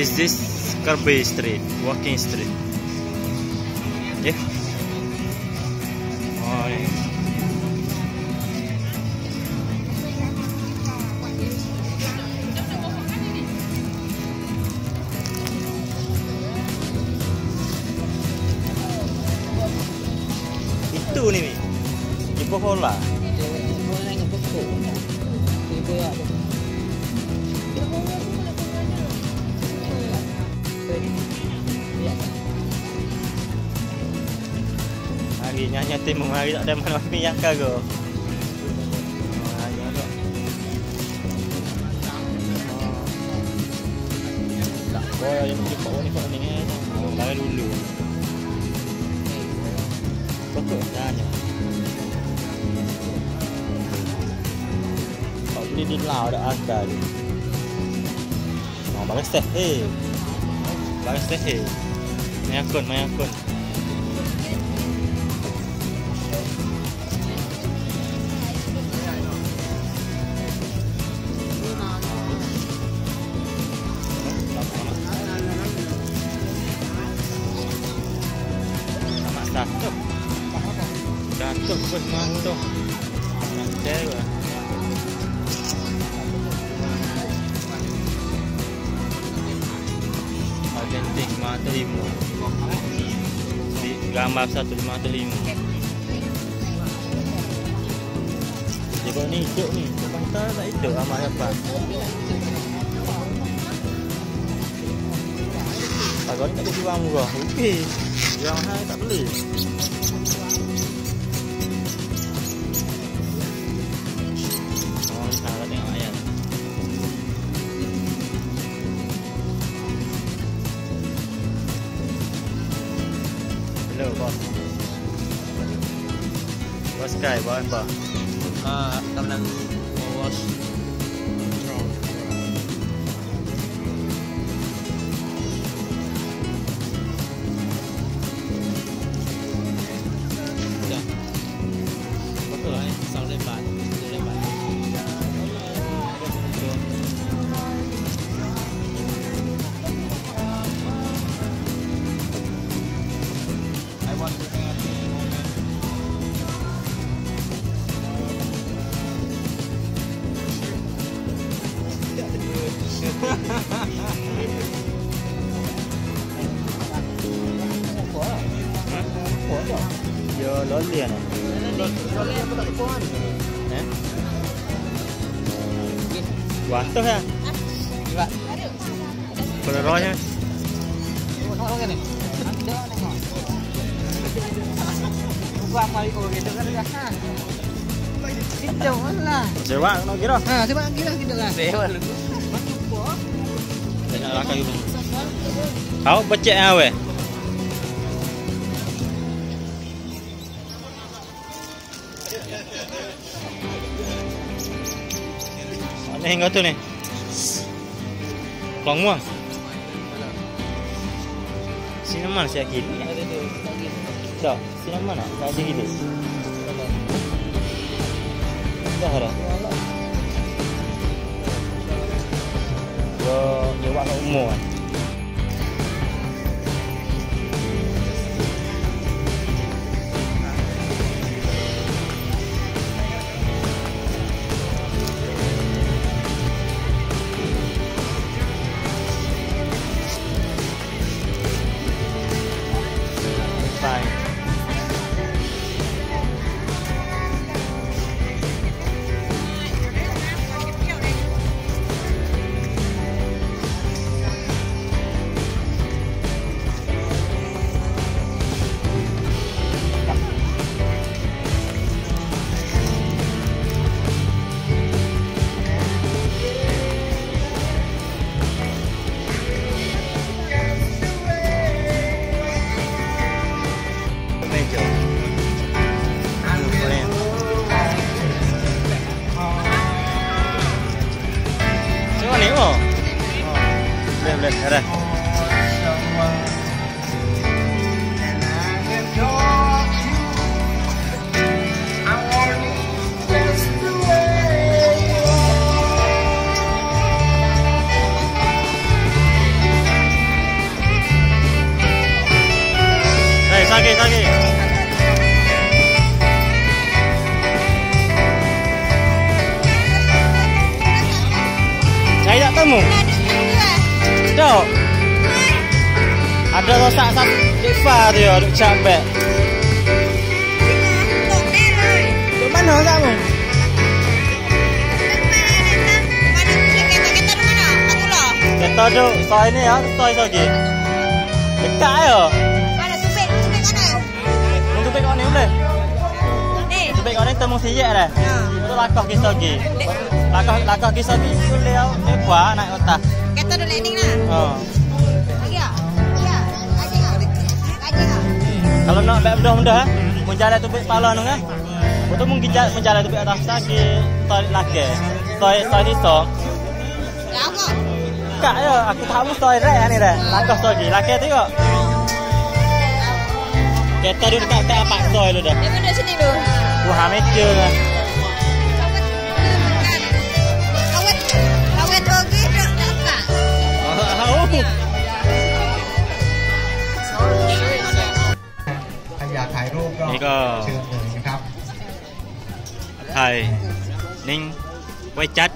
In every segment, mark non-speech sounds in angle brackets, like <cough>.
This is Kirby Street, walking street. Yeah. Itu ni. Ibu bola. Hari nyanyi tim hari tak ada mana <laughs> minyak ke. Oh, yang mesti kau ni kau ni ni. Oh, bayar dulu. Betul tanya. Kau beli di lau ada akal. Oh, bagus teh. Hey. Bagus teh. Hey. Mayakun, mayakun. Datuk. Datuk pun mantuk. Mantuk. Argentin mata lima. Di gambar satu lima atau lima. Dia ni hidup ni. Pantai tak hidup amat apa. có những cái 지방 거 웃기 이랑 하이 달리 Hello, boss. What's guy? What? Ah, uh, kamlang wash. giờ lớn liền quá tốt ha còn là rồi nhé Sewa, no kira. Ah, sewa kira kita lah. Sewa lu. Banyak lah kayu. Kau becek awe. Mana yang kau tu ni? Kelang muang. Sinaman saya kiri. Tak, sinaman nak? Tak ada gila. Dah dah. Nhiều nếu bạn không mùa. ketemu. Cok. Ada rosak sak tiba dia duk sampe. Cuma no kamu. Kita tuh, so ini ya, so ini lagi. Kita ayo. Ya. Ni temu sijek dah. Ha. Tu lakah kisah lagi. Lakah lakah kisah lagi. Boleh ni kuah naik otak. Kita dulu landing lah. Oh. Lagi. Ya. Lagi. Lagi ah. Kalau nak baik mudah-mudah, menjalan tu baik pala tu kan. Betul mungkin jalan menjalan tu baik atas lagi. Toy laki. Toy toy ni so. Ya. Kak ya, aku tak mau toy rek ni dah. Lakah lagi. Laki tu kok. Kita duduk dekat tak apa toy lu dah. Dia duduk sini dulu. Wah, meja lah. Awet. Awet ogi tak tak. Oh. ใครอยากถ่ายรูปก็นี่ก็เชิญเลยนะครับไทยนิ่งไว้จัด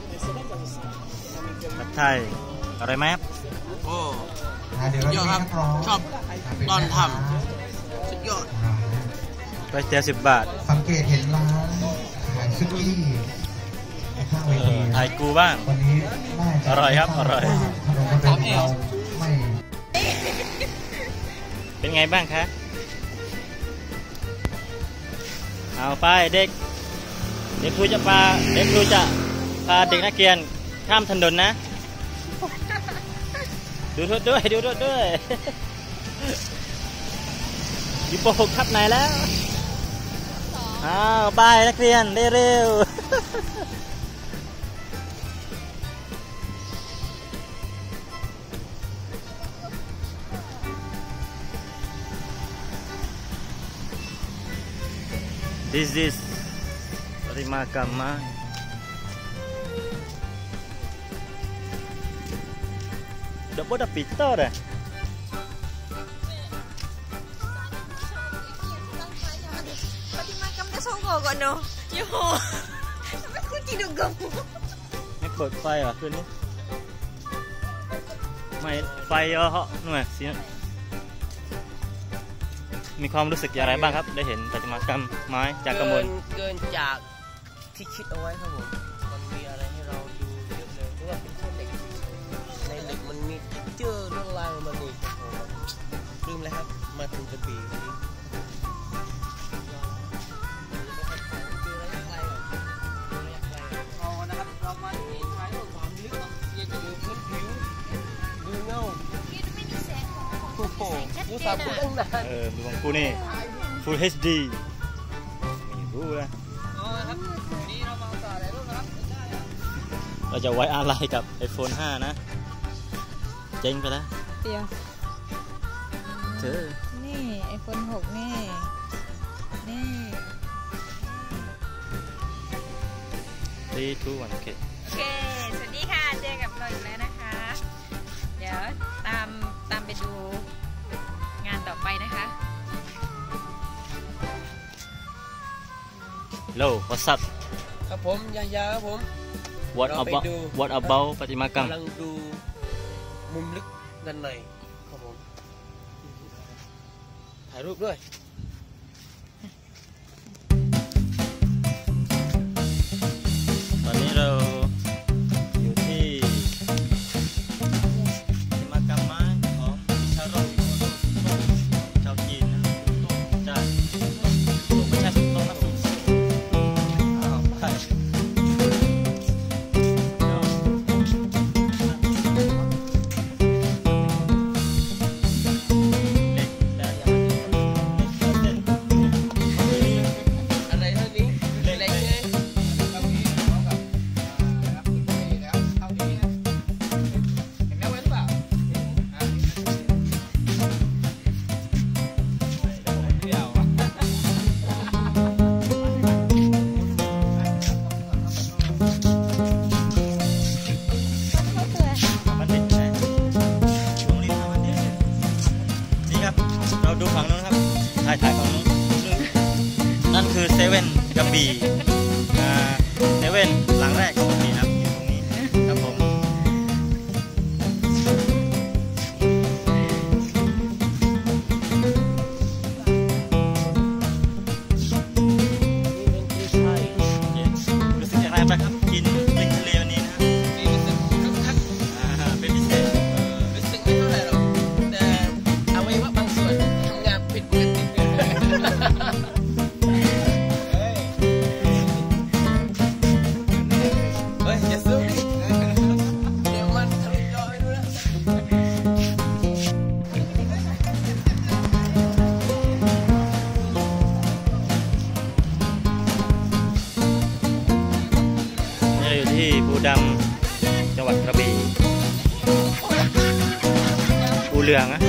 ผัดไทยอะไรไหมครับโอ้เยวเราจะมีนักร้องชอบตอนทำสุดยอด ก๋วยเตี๋ยวสิบบาทสังเกตเห็นร้านขายซุกี้ข้างเวเอทีอไทยกูบ้าง วันนี้น่าจะอร่อยครับ อร่อยถนนคนเดินของเราไม่เป็นไงบ้างคะ เอาไปเด็ก เด็กครูจะพาเด็กครูจะพาเด็กนักเรียนข้ามถนนนะ ดูรถด้วย ดูรถด้วย อยู่ป .6 ทับไหนแล้ว อ้าวไปนักเรียนเร็วๆ This is Terima Kama Dah pun dah pita dah Makam dah songkok kau no. Yo. Sampai aku tidur gemuk. ไม่เปิดไฟเหรอคืนนี้ไม่ไฟเยอะเหรอหน่วยเสียมีความรู้สึกอย่างไรบ้างครับ ได้เห็นประติมากรรมไม้จากกระมวลเกินจากที่คิดเอาไว้ครับผมมันมีอะไรให้เราดูเยอะเลยเพราะว่าเป็นแค่เหล็กในเหล็กมันมีเจอเรื่องราวมันอีกโอ้โหลืมเลยครับมาถึงกระบี่ ผู้สาวพูดตั้งนานเออดูของกูนี่ Full HD ไม่รู้นะเอาละครับวันนี้เรามาต่ออะไรรูปนะครับได้ครับเราจะไว้อะไรกับ iPhone 5 นะ เจ๊งไปแล้วเดี๋ยวเธอนี่ไอโฟน6นี่ นี่ตีทูวันโอเคโอเค สวัสดีค่ะ เจอกับเราอีกแล้วนะคะ เดี๋ยว Hello what's up ครับผมยายาครับผม what เราไป about ดู what about ประติมากรรมกำลังดูมุมลึกด้านในครับผม ถ่ายรูปด้วย ดำจังหวัดกระบี่ปูเหลืองอะ